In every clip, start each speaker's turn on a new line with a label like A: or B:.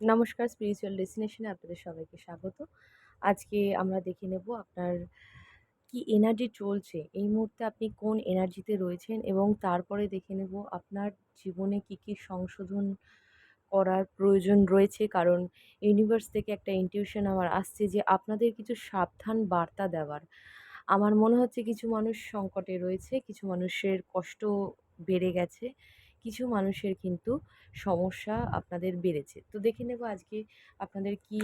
A: নমস্কার স্পিরিচুয়াল ডেস্টিনেশনে আপনাদের সবাইকে স্বাগত। আজকে আমরা দেখে নেব আপনার কি এনার্জি চলছে, এই মুহূর্তে আপনি কোন এনার্জিতে রয়েছেন এবং তারপরে দেখে নেব আপনার জীবনে কি কি সংশোধন করার প্রয়োজন রয়েছে। কারণ ইউনিভার্স থেকে একটা ইনটিউশন আমার আসছে যে আপনাদের কিছু সাবধান বার্তা দেওয়ার। আমার মনে হচ্ছে কিছু মানুষ সংকটে রয়েছে, কিছু মানুষের কষ্ট বেড়ে গেছে। কিছু মানুষের কিন্তু সমস্যা আপনাদের বেড়েছে। তো দেখে নেব আজকে আপনাদের কি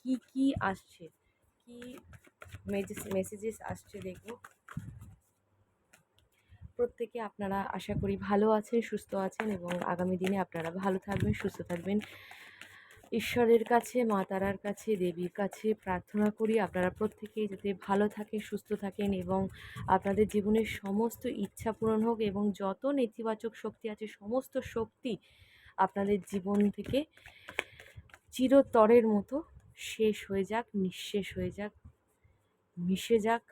A: কি কি আসছে, কি মেসেজেস আসছে দেখব। প্রত্যেকে আপনারা আশা করি ভালো আছেন, সুস্থ আছেন এবং আগামী দিনে আপনারা ভালো থাকবেন, সুস্থ থাকবেন। ঈশ্বরের কাছে, মা তারার কাছে, দেবীর কাছে প্রার্থনা করি আপনারা প্রত্যেকেই যাতে ভালো থাকেন, সুস্থ থাকেন এবং আপনাদের জীবনের সমস্ত ইচ্ছা পূরণ হোক এবং যত নেতিবাচক শক্তি আছে, সমস্ত শক্তি আপনাদের জীবন থেকে চিরতরের মতো শেষ হয়ে যাক, নিঃশেষ হয়ে যাক, মিশে যাক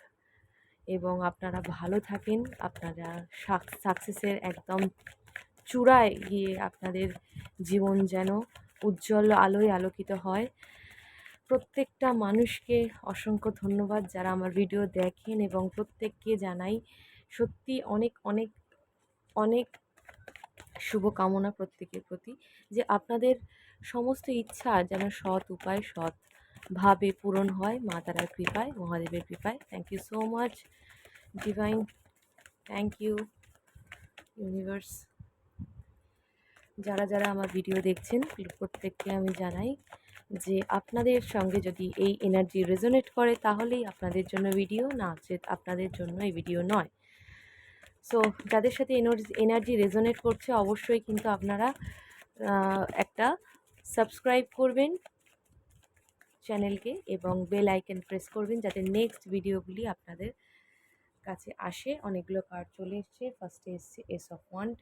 A: এবং আপনারা ভালো থাকেন, আপনারা সাকসেসের একদম চূড়ায় গিয়ে আপনাদের জীবন যেন উজ্জ্বল আলোয় আলোকিত হয়। প্রত্যেকটা মানুষকে অসংখ্য ধন্যবাদ যারা আমার ভিডিও দেখেন এবং প্রত্যেককে জানাই সত্যি অনেক অনেক অনেক শুভকামনা প্রত্যেকের প্রতি যে আপনাদের সমস্ত ইচ্ছা যেন সৎ উপায়, সৎ ভাবে পূরণ হয় মা তারার কৃপায়, মহাদেবের কৃপায়। Thank you so much divine thank you universe যারা যারা আমার ভিডিও দেখছেন, প্রত্যেককে আমি জানাই যে আপনাদের সঙ্গে যদি এই এনার্জি রেজোনেট করে, তাহলেই আপনাদের জন্য ভিডিও না যে আপনাদের জন্য এই ভিডিও নয়। সো যাদের সাথে এনার্জি এনার্জি রেজোনেট করছে, অবশ্যই কিন্তু আপনারা একটা সাবস্ক্রাইব করবেন চ্যানেলকে এবং বেল আইকন প্রেস করবেন, যাতে নেক্সট ভিডিওগুলি আপনাদের কাছে আসে। অনেকগুলো কার্ড চলে এসছে। ফার্স্টে এসছে ace of wand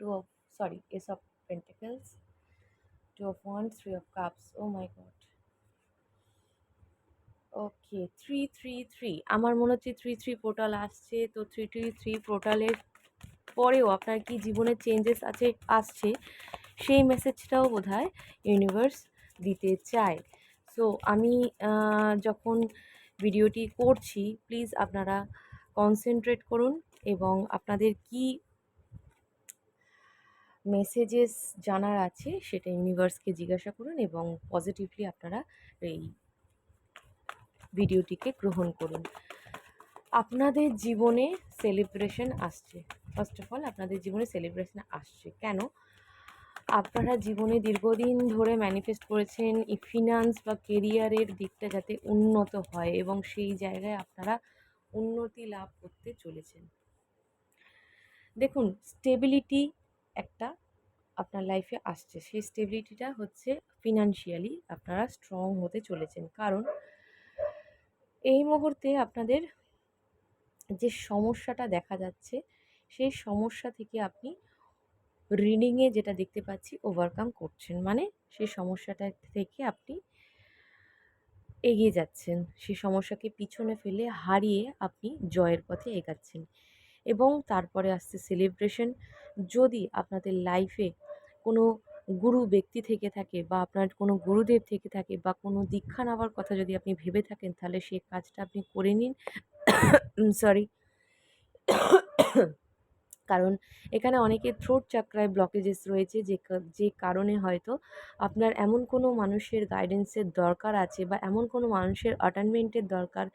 A: two of sorry ace of pentacles two of wand three of cups oh my god okay three three three আমার মনে হচ্ছে থ্রি থ্রি পোর্টাল আসছে। তো থ্রি থ্রি থ্রি পোর্টালের পরেও আপনার কি জীবনে চেঞ্জেস আছে, আসছে? সেই মেসেজটাও বোধ হয় ইউনিভার্স দিতে চায়। সো আমি যখন ভিডিওটি করছি প্লিজ আপনারা কনসেন্ট্রেট করুন এবং আপনাদের কি মেসেজেস জানার আছে, সেটা ইউনিভার্সকে জিজ্ঞাসা করুন এবং পজিটিভলি আপনারা এই ভিডিওটিকে গ্রহণ করুন। আপনাদের জীবনে সেলিব্রেশন আসছে। ফার্স্ট অফ অল আপনাদের জীবনে সেলিব্রেশন আসছে। কেন? আপনারা জীবনে দীর্ঘদিন ধরে ম্যানিফেস্ট করেছেন ফিনান্স বা কেরিয়ারের দিকটা যাতে উন্নত হয় এবং সেই জায়গায় আপনারা উন্নতি লাভ করতে চলেছেন। দেখুন স্টেবিলিটি একটা আপনার লাইফে আসছে। সেই স্টেবিলিটিটা হচ্ছে ফিনান্সিয়ালি আপনারা স্ট্রং হতে চলেছেন। কারণ এই মুহূর্তে আপনাদের যে সমস্যাটা দেখা যাচ্ছে, সেই সমস্যা থেকে আপনি রিডিংয়ে যেটা দেখতে পাচ্ছি ওভারকাম করছেন। মানে সেই সমস্যাটা থেকে আপনি এগিয়ে যাচ্ছেন। সেই সমস্যাকে পিছনে ফেলে হারিয়ে আপনি জয়ের পথে এগাচ্ছেন। এবং তারপরে আসছে সেলিব্রেশন যদি আপনাদের লাইফে কোনো গুরু ব্যক্তি থেকে থাকে বা আপনার কোনো গুরুদেব থেকে থাকে বা কোনো দীক্ষা নেওয়ার কথা যদি আপনি ভেবে থাকেন, তাহলে সেই কাজটা আপনি করে নিন। সরি কারণ এখানে অনেকের থ্রোট চাকরায় ব্লকেজেস রয়েছে যে যে কারণে হয়তো আপনার এমন কোনো মানুষের গাইডেন্সের দরকার আছে বা এমন কোনো মানুষের অ্যাটানমেন্টের দরকার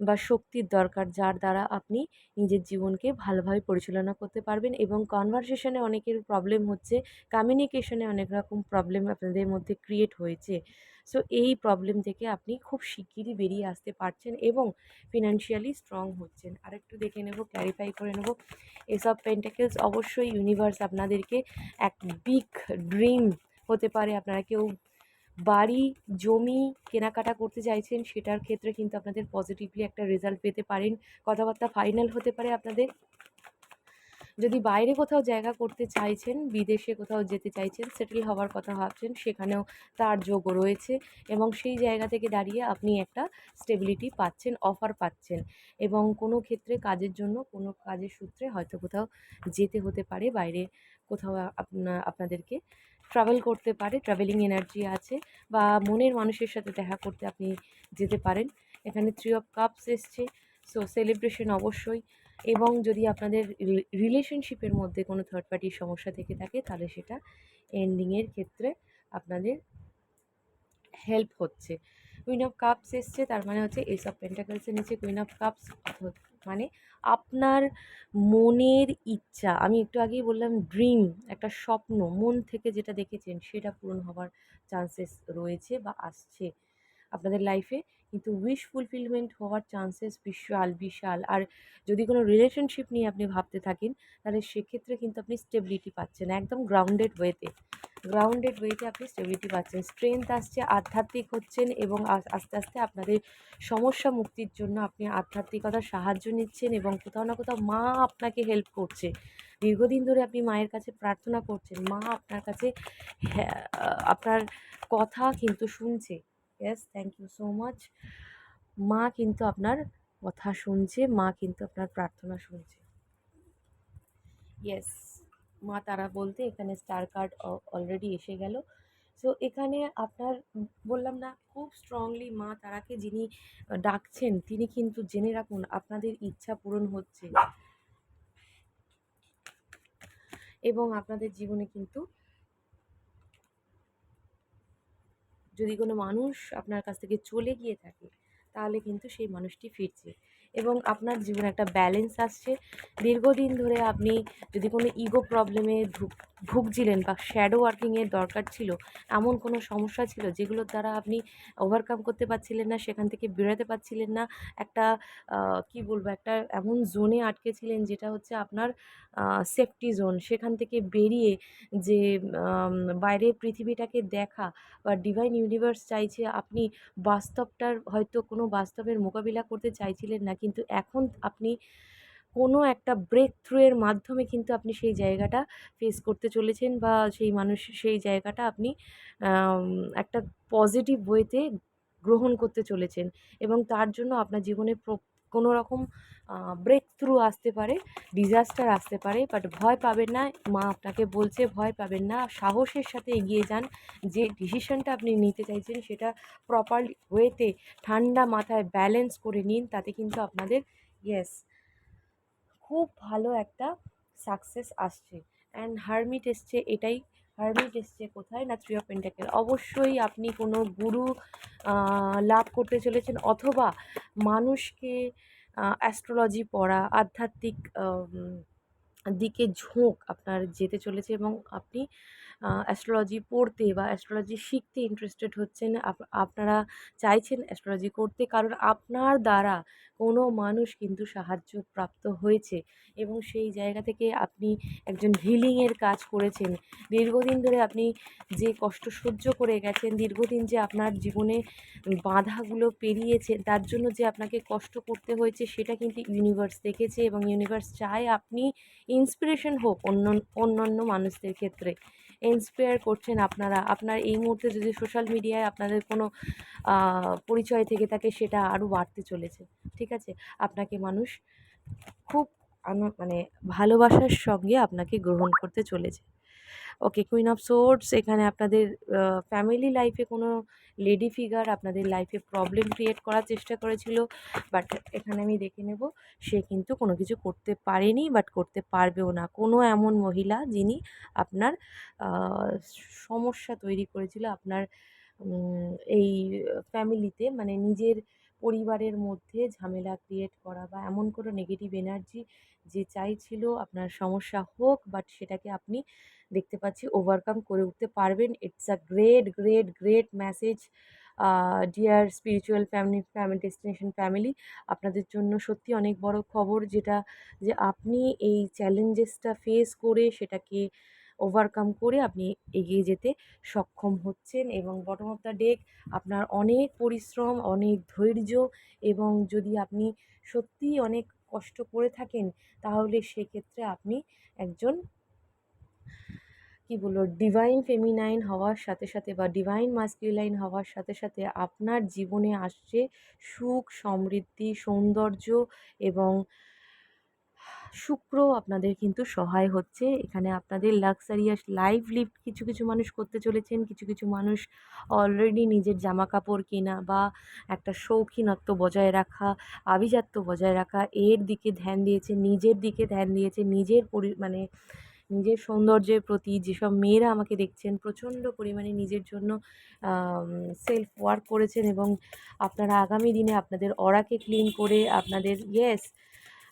A: বা শক্তির দরকার যার দ্বারা আপনি নিজের জীবনকে ভালোভাবে পরিচালনা করতে পারবেন এবং কনভারসেশনে অনেকের প্রবলেম হচ্ছে কমিউনিকেশনে অনেক রকম প্রবলেম আপনাদের মধ্যে ক্রিয়েট হয়েছে। সো এই প্রবলেম থেকে আপনি খুব শিগগিরই বেরিয়ে আসতে পারছেন এবং ফিনান্সিয়ালি স্ট্রং হচ্ছেন। আরেকটু দেখে নেব ক্ল্যারিফাই করে নেব। এসব পেন্টাকেলস অবশ্যই ইউনিভার্স আপনাদেরকে এক বিগ ড্রিম হতে পারে। আপনারা কেউ বাড়ি, জমি কেনাকাটা করতে চাইছেন, সেটার ক্ষেত্রে কিন্তু আপনাদের পজিটিভলি একটা রেজাল্ট পেতে পারেন। কথাবার্তা ফাইনাল হতে পারে আপনাদের। যদি বাইরে কোথাও জায়গা করতে চাইছেন, বিদেশে কোথাও যেতে চাইছেন সেটেল হওয়ার কথা ভাবছেন, সেখানেও তার যোগও রয়েছে এবং সেই জায়গা থেকে দাঁড়িয়ে আপনি একটা স্টেবিলিটি পাচ্ছেন অফার পাচ্ছেন এবং কোনো ক্ষেত্রে কাজের জন্য কোনো কাজের সূত্রে হয়তো কোথাও যেতে হতে পারে, বাইরে কোথাও আপনা আপনাদেরকে। ট্রাভেল করতে পারে ট্রাভেলিং এনার্জি আছে বা মনের মানুষের সাথে দেখা করতে আপনি যেতে পারেন। এখানে থ্রি অফ কাপস এসছে সো সেলিব্রেশন অবশ্যই। এবং যদি আপনাদের রিলেশনশিপের মধ্যে কোনো থার্ড পার্টির সমস্যা থেকে থাকে, তাহলে সেটা এন্ডিংয়ের ক্ষেত্রে আপনাদের হেল্প হচ্ছে। কুইন অফ কাপস এসছে, তার মানে হচ্ছে এস অফ পেন্টাকেলসের নিচে কুইন অফ কাপস মানে আপনার মনের ইচ্ছা। আমি একটু আগেই বললাম ড্রিম একটা স্বপ্ন, মন থেকে যেটা দেখেছেন সেটা পূরণ হওয়ার চান্সেস রয়েছে বা আসছে আপনাদের লাইফে কিন্তু উইশ ফুলফিলমেন্ট হওয়ার চান্সেস বিশাল বিশাল। আর যদি কোনো রিলেশনশিপ নিয়ে আপনি ভাবতে থাকেন, তাহলে সেক্ষেত্রে কিন্তু আপনি স্টেবিলিটি পাচ্ছেন, একদম গ্রাউন্ডেড ওয়েতে গ্রাউন্ডেড ওয়েতে আপনি স্টেবিলিটি পাচ্ছেন। স্ট্রেংথ আসছে, আধ্যাত্মিক হচ্ছেন এবং আস্তে আস্তে আপনাদের সমস্যা মুক্তির জন্য আপনি আধ্যাত্মিকতার সাহায্য নিচ্ছেন এবং কোথাও না কোথাও মা আপনাকে হেল্প করছে। দীর্ঘদিন ধরে আপনি মায়ের কাছে প্রার্থনা করছেন, মা আপনার কাছে আপনার কথা কিন্তু শুনছে। Yes thank you so much মা কিন্তু আপনার কথা শুনছে, মা কিন্তু আপনার প্রার্থনা শুনছে। ইয়েস মা তারা বলতে এখানে স্টার কার্ড অলরেডি এসে গেল। সো এখানে আপনার বললাম না, খুব স্ট্রংলি মা তারাকে যিনি ডাকছেন, তিনি কিন্তু জেনে রাখুন আপনাদের ইচ্ছা পূরণ হচ্ছে। এবং আপনাদের জীবনে কিন্তু যদি কোনো মানুষ আপনার কাছ থেকে চলে গিয়ে থাকে, তাহলে কিন্তু সেই মানুষটি ফিরছে। এবং আপনার জীবনে একটা ব্যালেন্স আসছে। দীর্ঘদিন ধরে আপনি যদি কোনো ইগো প্রবলেমে ভুগছিলেন বা শ্যাডো ওয়ার্কিংয়ের দরকার ছিল, এমন কোনো সমস্যা ছিল যেগুলোর দ্বারা আপনি ওভারকাম করতে পারছিলেন না, সেখান থেকে বেরোতে পারছিলেন না? একটা কি বলব, একটা এমন জোনে আটকে ছিলেন যেটা হচ্ছে আপনার সেফটি জোন সেখান থেকে বেরিয়ে যে বাইরের পৃথিবীটাকে দেখা বা ডিভাইন ইউনিভার্স চাইছে, আপনি বাস্তবটার হয়তো কোনো বাস্তবের মোকাবিলা করতে চাইছিলেন না, কিন্তু এখন আপনি কোনো একটা ব্রেক থ্রু এর মাধ্যমে কিন্তু আপনি সেই জায়গাটা ফেস করতে চলেছেন বা সেই মানুষ, সেই জায়গাটা আপনি একটা পজিটিভ ওয়েতে গ্রহণ করতে চলেছেন এবং তার জন্য আপনার জীবনে কোনো রকম ব্রেক থ্রু আসতে পারে ডিজাস্টার আসতে পারে বাট ভয় পাবেন না। মা আপনাকে বলছে, ভয় পাবেন না। সাহসের সাথে এগিয়ে যান। যে ডিসিশনটা আপনি নিতে চাইছেন সেটা প্রপার ওয়েতে ঠান্ডা মাথায় ব্যালেন্স করে নিন। তাতে কিন্তু আপনাদের ইয়েস খুব ভালো একটা সাকসেস আসছে। অ্যান্ড হারমিট এসছে, এটাই। হারমিট এসছে কোথায়? না থ্রি অফ পেন্টাকেল অবশ্যই আপনি কোনো গুরু লাভ করতে চলেছেন অথবা মানুষকে অ্যাস্ট্রোলজি পড়া, আধ্যাত্মিক দিকে ঝোঁক আপনার যেতে চলেছে এবং আপনি অ্যাস্ট্রোলজি পড়তে বা অ্যাস্ট্রোলজি শিখতে ইন্টারেস্টেড হচ্ছেন আপনারা চাইছেন অ্যাস্ট্রোলজি করতে কারণ আপনার দ্বারা কোনো মানুষ কিন্তু সাহায্য প্রাপ্ত হয়েছে এবং সেই জায়গা থেকে আপনি একজন হিলিংয়ের কাজ করেছেন। দীর্ঘদিন ধরে আপনি যে কষ্ট সহ্য করে গেছেন, দীর্ঘদিন যে আপনার জীবনে বাধাগুলো পেরিয়েছে, তার জন্য যে আপনাকে কষ্ট করতে হয়েছে সেটা কিন্তু ইউনিভার্স দেখেছে এবং ইউনিভার্স চায় আপনি ইন্সপিরেশন হোক অন্য অন্যান্য মানুষদের ক্ষেত্রে। ইন্সপায়ার করছেন আপনারা? আপনার এই মুহূর্তে যদি সোশ্যাল মিডিয়ায় আপনাদের কোনো পরিচয় থেকে থাকে, সেটা আরও বাড়তে চলেছে। ঠিক আছে? আপনাকে মানুষ খুব মানে ভালোবাসার সঙ্গে আপনাকে গ্রহণ করতে চলেছে। ওকে কুইন অফ সোর্টস এখানে আপনাদের ফ্যামিলি লাইফে কোনো লেডি ফিগার আপনাদের লাইফে প্রবলেম ক্রিয়েট করার চেষ্টা করেছিল। বাট এখানে আমি দেখে নেব, সে কিন্তু কোনো কিছু করতে পারেনি বাট করতে পারবেও না। কোনো এমন মহিলা যিনি আপনার সমস্যা তৈরি করেছিল আপনার এই ফ্যামিলিতে মানে নিজের পরিবারের মধ্যে ঝামেলা ক্রিয়েট করা বা এমন কোনো নেগেটিভ এনার্জি যে চাইছিল আপনার সমস্যা হোক বাট সেটাকে আপনি দেখতে পাচ্ছি ওভারকাম করে উঠতে পারবেন। It's a great great great message dear spiritual family family destination family আপনাদের জন্য সত্যি অনেক বড় খবর যেটা যে আপনি এই চ্যালেঞ্জেসটা ফেস করে সেটাকে ওভারকাম করে আপনি এগিয়ে যেতে সক্ষম হচ্ছেন এবং বটম অফ দ্য ডেক আপনার অনেক পরিশ্রম, অনেক ধৈর্য এবং যদি আপনি সত্যিই অনেক কষ্ট করে থাকেন, তাহলে সেক্ষেত্রে আপনি একজন কী বলব ডিভাইন ফেমিনাইন হওয়ার সাথে সাথে বা ডিভাইন মাস্কিউলাইন হওয়ার সাথে সাথে আপনার জীবনে আসছে সুখ, সমৃদ্ধি, সৌন্দর্য এবং শুক্র আপনাদের কিন্তু সহায় হচ্ছে। এখানে আপনাদের লাক্সারিয়াস লাইফ লিভ কিছু কিছু মানুষ করতে চলেছেন, কিছু কিছু মানুষ অলরেডি নিজের জামা কাপড় কেনা বা একটা শৌখিনত্ব বজায় রাখা, আভিজাত্য বজায় রাখা, এর দিকে ধ্যান দিয়েছে, নিজের দিকে ধ্যান দিয়েছে, নিজের পরি মানে নিজের সৌন্দর্যের প্রতি যেসব মেয়েরা আমাকে দেখছেন, প্রচণ্ড পরিমাণে নিজের জন্য সেলফ ওয়ার্ক করেছেন এবং আপনারা আগামী দিনে আপনাদের অরাকে ক্লিন করে আপনাদের ইয়েস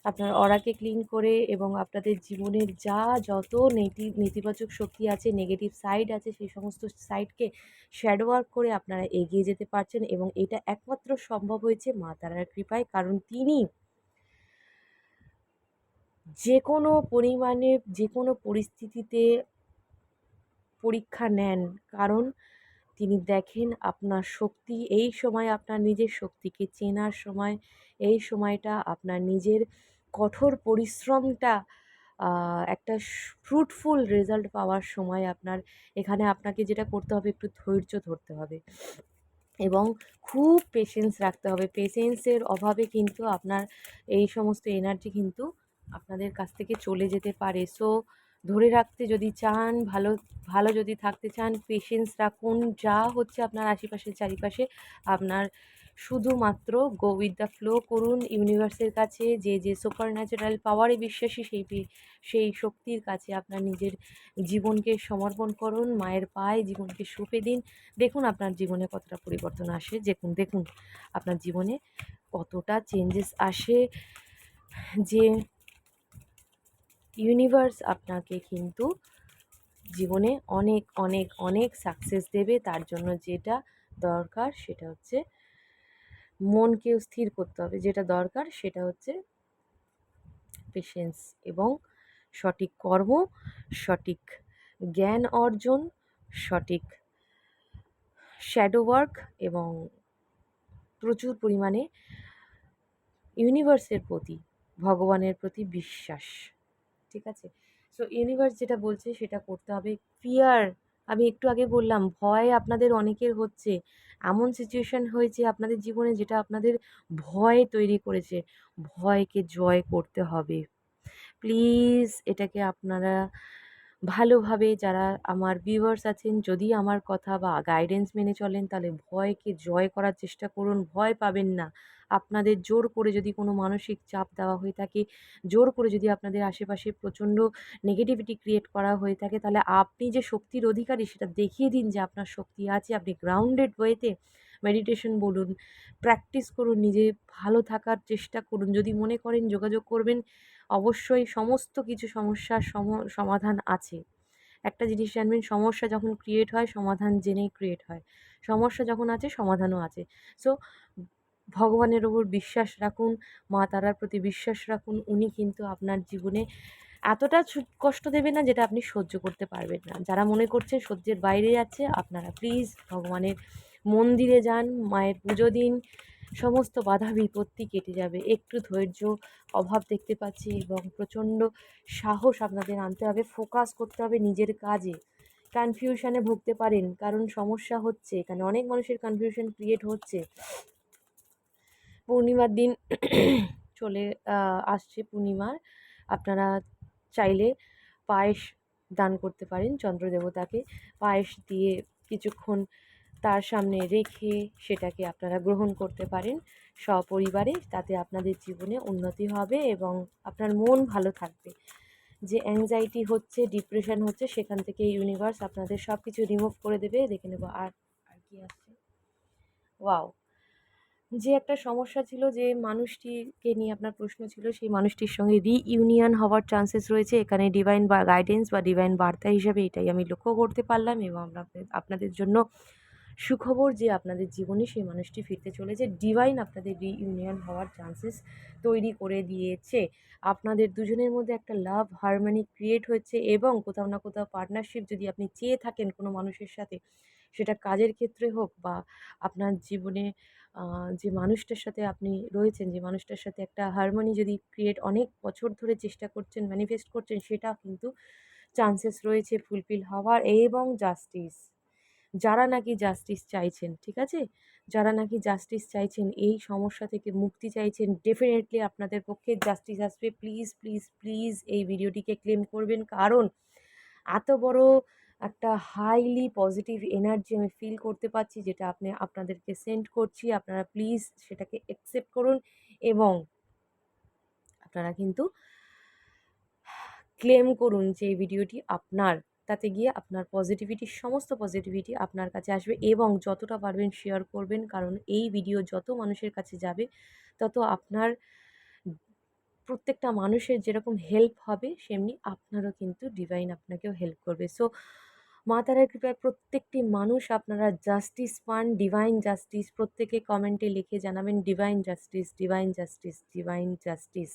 A: আপনার অরাকে ক্লিন করে এবং আপনাদের জীবনের যা যত নেতি, নেতিবাচক শক্তি আছে, নেগেটিভ সাইড আছে, সেই সমস্ত সাইডকে শ্যাডো ওয়ার্ক করে আপনারা এগিয়ে যেতে পারছেন এবং এটা একমাত্র সম্ভব হয়েছে মা তারার কৃপায়। কারণ তিনি যে কোনো পরিমাণে যে কোনো পরিস্থিতিতে পরীক্ষা নেন। কারণ তিনি দেখেন আপনার শক্তি এই সময় আপনার নিজের শক্তিকে চেনার সময়, এই সময়টা আপনার নিজের কঠোর পরিশ্রমটা একটা ফ্রুটফুল রেজাল্ট পাওয়ার সময় আপনার, এখানে আপনাকে যেটা করতে হবে, একটু ধৈর্য ধরতে হবে। এবং খুব পেশেন্স রাখতে হবে। পেশেন্সের অভাবে কিন্তু আপনার এই সমস্ত এনার্জি কিন্তু আপনাদের কাছ থেকে চলে যেতে পারে। সো ধরে রাখতে যদি চান, ভালো ভালো যদি থাকতে চান পেশেন্স রাখুন। যা হচ্ছে আপনার আশেপাশে চারিপাশে আপনার শুধুমাত্র গো উইথ দ্য ফ্লো করুন ইউনিভার্সের কাছে, যে যে সুপার ন্যাচারাল পাওয়ারে বিশ্বাসী, সেই সেই শক্তির কাছে আপনার নিজের জীবনকে সমর্পণ করুন, মায়ের পায়ে জীবনকে সঁপে দিন। দেখুন আপনার জীবনে কতটা পরিবর্তন আসে, দেখুন দেখুন আপনার জীবনে কতটা চেঞ্জেস আসে, যে ইউনিভার্স আপনাকে কিন্তু জীবনে অনেক অনেক অনেক সাকসেস দেবে। তার জন্য যেটা দরকার সেটা হচ্ছে মনকেও স্থির করতে হবে। যেটা দরকার সেটা হচ্ছে পেশেন্স এবং সঠিক কর্ম, সঠিক জ্ঞান অর্জন, সঠিক শ্যাডো ওয়ার্ক এবং প্রচুর পরিমাণে ইউনিভার্সের প্রতি, ভগবানের প্রতি বিশ্বাস। ঠিক আছে? সো ইউনিভার্স যেটা বলছে সেটা করতে হবে। ফিয়ার আমি একটু আগে বললাম, ভয় আপনাদের অনেকের হচ্ছে। এমন সিচুয়েশান হয়েছে আপনাদের জীবনে যেটা আপনাদের ভয় তৈরি করেছে, ভয়কে জয় করতে হবে। প্লিজ এটাকে আপনারা ভালোভাবে যারা আমার ভিউয়ার্স আছেন, যদি আমার কথা বা গাইডেন্স মেনে চলেন, তাহলে ভয়কে জয় করার চেষ্টা করুন। ভয় পাবেন না। আপনাদের জোর করে যদি কোনো মানসিক চাপ দেওয়া হয়ে থাকে, জোর করে যদি আপনাদের আশেপাশে প্রচণ্ড নেগেটিভিটি ক্রিয়েট করা হয়ে থাকে, তাহলে আপনি যে শক্তির অধিকারী সেটা দেখিয়ে দিন যে আপনার শক্তি আছে। আপনি গ্রাউন্ডেড ওয়েতে মেডিটেশন বলুন প্র্যাকটিস করুন, নিজে ভালো থাকার চেষ্টা করুন। যদি মনে করেন যোগাযোগ করবেন, অবশ্যই সমস্ত কিছু সমস্যার সম, সমাধান আছে। একটা জিনিস জানবেন, সমস্যা যখন ক্রিয়েট হয়, সমাধান জেনেই ক্রিয়েট হয়। সমস্যা যখন আছে, সমাধানও আছে। সো ভগবানের ওপর বিশ্বাস রাখুন, মা তারার প্রতি বিশ্বাস রাখুন, উনি কিন্তু আপনার জীবনে এতটা কষ্ট দেবে না যেটা আপনি সহ্য করতে পারবেন না। যারা মনে করছে সহ্যের বাইরে যাচ্ছে আপনারা প্লিজ ভগবানের মন্দিরে যান, মায়ের পুজো দিন, সমস্ত বাধা বিপত্তি কেটে যাবে। একটু ধৈর্য, অভাব দেখতে পাচ্ছি এবং প্রচণ্ড সাহস আপনাদের আনতে হবে ফোকাস করতে হবে নিজের কাজে। কনফিউশনে ভুগতে পারেন, কারণ সমস্যা হচ্ছে, এখানে অনেক মানুষের কনফিউশন ক্রিয়েট হচ্ছে। পূর্ণিমার দিন চলে আসছে পূর্ণিমার। আপনারা চাইলে পায়েস দান করতে পারেন চন্দ্রদেবতাকে। পায়েস দিয়ে কিছুক্ষণ তার সামনে রেখে সেটাকে আপনারা গ্রহণ করতে পারেন সপরিবারে। তাতে আপনাদের জীবনে উন্নতি হবে এবং আপনার মন ভালো থাকবে। যে অ্যাংজাইটি হচ্ছে ডিপ্রেশন হচ্ছে, সেখান থেকে ইউনিভার্স আপনাদের সব কিছু রিমুভ করে দেবে। দেখে নেব আর আর কি আসছে ওয়াও যে একটা সমস্যা ছিল যে মানুষটিকে নিয়ে আপনার প্রশ্ন ছিল, সেই মানুষটির সঙ্গে রিইউনিয়ন হওয়ার চান্সেস রয়েছে। এখানে ডিভাইন বা গাইডেন্স বা ডিভাইন বার্তা হিসাবে এটাই আমি লক্ষ্য করতে পারলাম এবং আপনাদের জন্য সুখবর যে আপনাদের জীবনে সেই মানুষটি ফিরতে চলেছে। ডিভাইন আপনাদের রিইউনিয়ন হওয়ার চান্সেস তৈরি করে দিয়েছে। আপনাদের দুজনের মধ্যে একটা লাভ হারমোনি ক্রিয়েট হয়েছে এবং কোথাও না কোথাও পার্টনারশিপ যদি আপনি চেয়ে থাকেন কোনো মানুষের সাথে সেটা কাজের ক্ষেত্রে হোক বা আপনার জীবনে যে মানুষটার সাথে আপনি রয়েছেন, যে মানুষটার সাথে একটা হারমোনি যদি ক্রিয়েট অনেক বছর ধরে চেষ্টা করছেন ম্যানিফেস্ট করছেন সেটা কিন্তু চান্সেস রয়েছে ফুলফিল হওয়ার এবং জাস্টিস যারা নাকি জাস্টিস চাইছেন, ঠিক আছে? যারা নাকি জাস্টিস চাইছেন, এই সমস্যা থেকে মুক্তি চাইছেন ডেফিনেটলি আপনাদের পক্ষে জাস্টিস আসবে। প্লিজ প্লিজ প্লিজ এই ভিডিওটিকে ক্লেম করবেন। কারণ, এত বড় একটা হাইলি পজিটিভ এনার্জি আমি ফিল করতে পারছি, যেটা আপনি আপনাদেরকে সেন্ড করছি। আপনারা প্লিজ সেটাকে অ্যাকসেপ্ট করুন এবং আপনারা কিন্তু ক্লেম করুন যে এই ভিডিওটি আপনার। তাতে গিয়ে আপনার পজিটিভিটি সমস্ত পজিটিভিটি আপনার কাছে আসবে এবং যতটা পারবেন শেয়ার করবেন, কারণ এই ভিডিও যত মানুষের কাছে যাবে, তত আপনার প্রত্যেকটা মানুষের যেরকম হেল্প হবে, সেমনি আপনারও কিন্তু ডিভাইন আপনাকেও হেল্প করবে। সো মা তারার কৃপায় প্রত্যেকটি মানুষ আপনারা জাস্টিস পান ডিভাইন জাস্টিস প্রত্যেকে কমেন্টে লিখে জানাবেন divine justice divine justice divine justice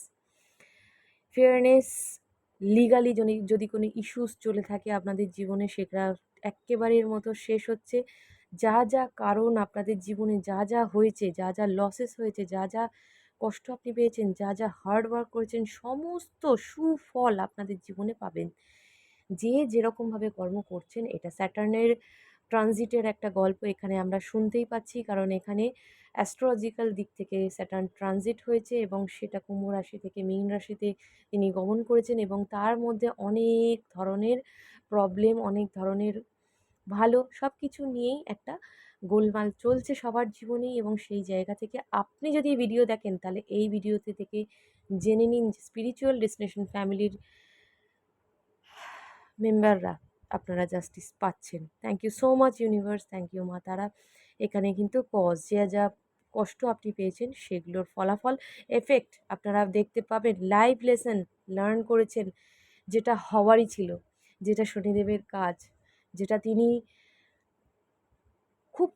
A: fairness legally যদি যদি কোনো ইস্যুস চলে থাকে আপনাদের জীবনে, সেটা এক্কেবারের মতো শেষ হচ্ছে। যা যা কারণ আপনাদের জীবনে, যা যা হয়েছে, যা যা লসেস হয়েছে, যা যা কষ্ট আপনি পেয়েছেন, যা যা হার্ড ওয়ার্ক করেছেন, সমস্ত সুফল আপনাদের জীবনে পাবেন। যে যেরকমভাবে কর্ম করছেন, এটা স্যাটার্নের ট্রানজিটের একটা গল্প এখানে আমরা শুনতেই পাচ্ছি। কারণ এখানে অ্যাস্ট্রোলজিক্যাল দিক থেকে স্যাটার্ন ট্রানজিট হয়েছে এবং সেটা কুম্ভ রাশি থেকে মীন রাশিতে তিনি গমন করেছেন এবং তার মধ্যে অনেক ধরনের প্রবলেম অনেক ধরনের ভালো সব কিছু নিয়েই একটা গোলমাল চলছে সবার জীবনেই এবং সেই জায়গা থেকে আপনি যদি ভিডিও দেখেন, তাহলে এই ভিডিওতে থেকে জেনে নিন স্পিরিচুয়াল ডেস্টিনেশন ফ্যামিলির মেম্বাররা আপনারা জাস্টিস পাচ্ছেন। Thank you so much universe thank you Ma Tara. এখানে কিন্তু কজ যে যা কষ্ট আপনি পেয়েছেন সেগুলোর ফলাফল এফেক্ট আপনারা দেখতে পাবেন। লাইভ লেসন লার্ন করেছেন যেটা হওয়ারই ছিল, যেটা শনিদেবের কাজ, যেটা তিনি খুব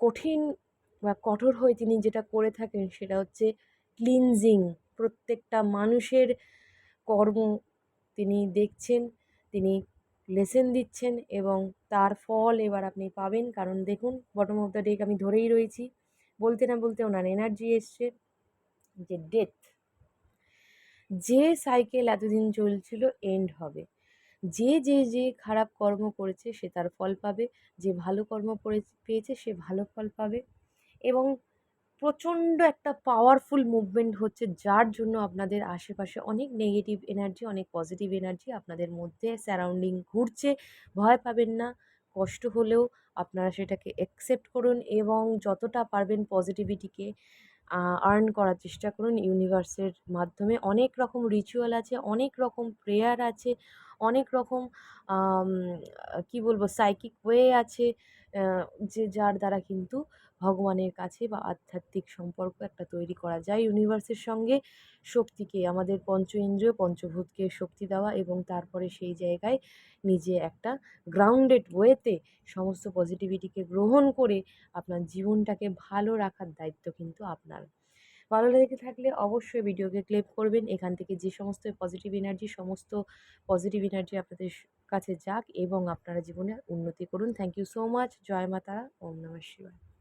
A: কঠিন বা কঠোর হয়ে তিনি যেটা করে থাকেন সেটা হচ্ছে ক্লিনজিং প্রত্যেকটা মানুষের কর্ম তিনি দেখছেন তিনি লেসেন দিচ্ছেন এবং তার ফল এবার আপনি পাবেন। কারণ দেখুন বটম অফ দ্য ডেক আমি ধরেই রয়েছি। বলতে না বলতে ওনার এনার্জি এসছে যে ডেথ যে সাইকেল এতদিন চলছিল এন্ড হবে। যে যে যে খারাপ কর্ম করেছে সে তার ফল পাবে, যে ভালো কর্ম করে পেয়েছে সে ভালো ফল পাবে। এবং প্রচণ্ড একটা পাওয়ারফুল মুভমেন্ট হচ্ছে, যার জন্য আপনাদের আশেপাশে অনেক নেগেটিভ এনার্জি অনেক পজিটিভ এনার্জি আপনাদের মধ্যে সারাউন্ডিং ঘুরছে। ভয় পাবেন না, কষ্ট হলেও আপনারা সেটাকে অ্যাকসেপ্ট করুন এবং যতটা পারবেন পজিটিভিটিকে আর্ন করার চেষ্টা করুন। ইউনিভার্সের মাধ্যমে অনেক রকম রিচুয়াল আছে, অনেক রকম প্রেয়ার আছে, অনেক রকম কি বলব সাইকিক ওয়ে আছে যে যার দ্বারা কিন্তু ভগবানের কাছে বা আধ্যাত্মিক সম্পর্ক একটা তৈরি করা যায় ইউনিভার্সের সঙ্গে। শক্তিকে, আমাদের পঞ্চ ইন্দ্রিয়, পঞ্চভূতকে শক্তি দেওয়া এবং তারপরে সেই জায়গায় নিজে একটা গ্রাউন্ডেড ওয়েতে সমস্ত পজিটিভিটিকে গ্রহণ করে আপনার জীবনটাকে ভালো রাখার দায়িত্ব কিন্তু আপনার। ভালো লেগে থাকলে অবশ্যই ভিডিওকে ক্লিপ করবেন। এখান থেকে যে সমস্ত পজিটিভ এনার্জি সমস্ত পজিটিভ এনার্জি আপনাদের কাছে যাক এবং আপনারা জীবনে উন্নতি করুন। থ্যাংক ইউ সো মাচ জয় মাতারা। ওম নমঃ শিবায়।